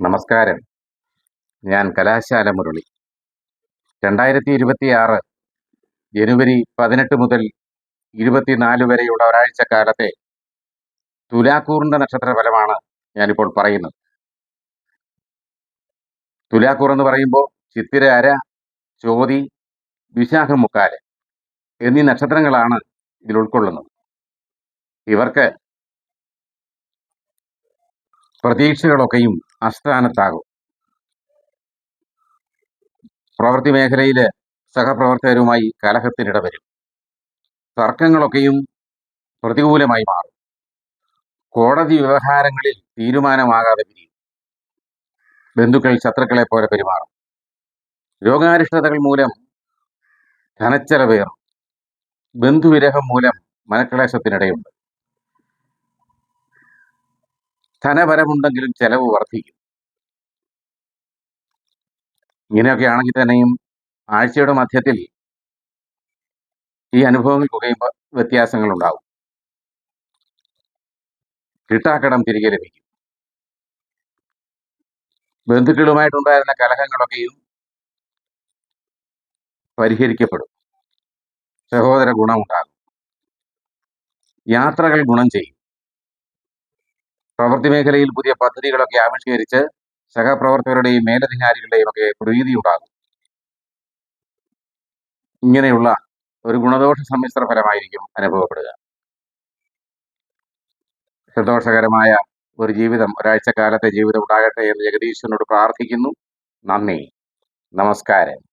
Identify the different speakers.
Speaker 1: നമസ്കാരം. ഞാൻ കലാശാല മുരളി. രണ്ടായിരത്തി ഇരുപത്തി ആറ് ജനുവരി പതിനെട്ട് മുതൽ ഇരുപത്തിനാല് വരെയുള്ള ഒരാഴ്ച കാലത്തെ തുലാക്കൂറിന്റെ നക്ഷത്ര ഫലമാണ് ഞാനിപ്പോൾ പറയുന്നത്. തുലാക്കൂർ എന്ന് പറയുമ്പോൾ ചിത്തിര അര ചോതി വിശാഖം മുക്കാൽ എന്നീ നക്ഷത്രങ്ങളാണ് ഇതിൽ ഉൾക്കൊള്ളുന്നത്. ഇവർക്ക് പ്രതീക്ഷകളൊക്കെയും അസ്ഥാനത്താകും പ്രവൃത്തി മേഖലയിൽ സഹപ്രവർത്തകരുമായി കലഹത്തിനിട വരും തർക്കങ്ങളൊക്കെയും പ്രതികൂലമായി മാറും. കോടതി വ്യവഹാരങ്ങളിൽ തീരുമാനമാകാതെ പിരിയും. ബന്ധുക്കൾ ശത്രുക്കളെ പോലെ പെരുമാറും. രോഗാരിഷ്ടതകൾ മൂലം ധനച്ചെലവേറും. ബന്ധുവിരഹം മൂലം മനക്ലേശത്തിനിടയുണ്ട് ധനപരമുണ്ടെങ്കിലും ചെലവ് വർദ്ധിക്കും. ഇങ്ങനെയൊക്കെ ആണെങ്കിൽ തന്നെയും ആഴ്ചയുടെ മധ്യത്തിൽ ഈ അനുഭവങ്ങൾക്കൊക്കെയും വ്യത്യാസങ്ങൾ ഉണ്ടാവും കിട്ടാക്കടം തിരികെ ലഭിക്കും. ബന്ധുക്കളുമായിട്ടുണ്ടായിരുന്ന കലഹങ്ങളൊക്കെയും പരിഹരിക്കപ്പെടും. സഹോദര ഗുണമുണ്ടാകും യാത്രകൾ ഗുണം ചെയ്യും. പ്രവൃത്തി മേഖലയിൽ പുതിയ പദ്ധതികളൊക്കെ ആവിഷ്കരിച്ച് സഹപ്രവർത്തകരുടെയും മേലധികാരികളുടെയും ഒക്കെ പ്രീതി ഉണ്ടാകും. ഇങ്ങനെയുള്ള ഒരു ഗുണദോഷ സമ്മിശ്ര ഫലമായിരിക്കും അനുഭവപ്പെടുക. സന്തോഷകരമായ ഒരു ജീവിതം ഒരാഴ്ചക്കാലത്തെ ജീവിതം ഉണ്ടാകട്ടെ എന്ന് ജഗദീശ്വരനോട് പ്രാർത്ഥിക്കുന്നു. നന്ദി. നമസ്കാരം.